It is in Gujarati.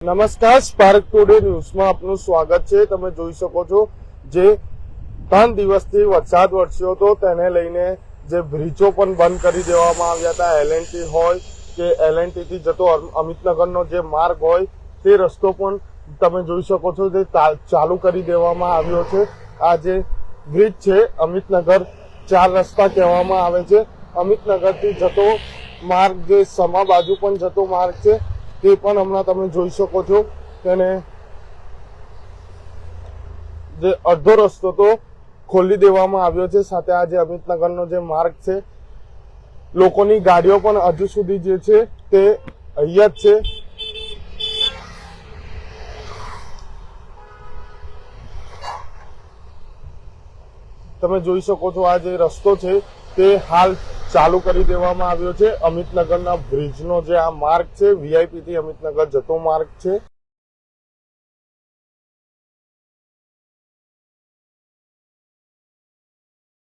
નમસ્કાર સ્પાર્ક ટુડે ન્યૂઝમાં આપનું સ્વાગત છે. તમે જોઈ શકો છો જે ત્રણ દિવસથી વરસાદ વરસ્યો હતો, તેને લઈને જે બ્રિજો પણ બંધ કરી દેવામાં આવ્યા હતા. એલએનટી હોય કે એલએનટીથી જતો અમિતનગરનો જે માર્ગ હોય, તે રસ્તો પણ તમે જોઈ શકો છો જે ચાલુ કરી દેવામાં આવ્યો છે. આ જે બ્રિજ છે, અમિતનગર ચાર રસ્તા કહેવામાં આવે છે. અમિતનગરથી જતો માર્ગ, જે સમા બાજુ પણ જતો માર્ગ છે તે પણ હમણાં તમે જોઈ શકો છો તેને જે અડધો રસ્તો તો ખોલી દેવામાં આવ્યો છે. સાથે આ જે અમિતનગરનો જે માર્ગ છે, લોકોની ગાડીઓ પણ હજુ સુધી જે છે તે અહીંયા જ છે. તમે જોઈ શકો છો આ જે રસ્તો છે તે હાલ ચાલુ કરી દેવામાં આવ્યો છે. અમિતનગરના બ્રિજનો જે આ માર્ગ છે વીઆઈપી થી અમિતનગર જતો માર્ગ છે.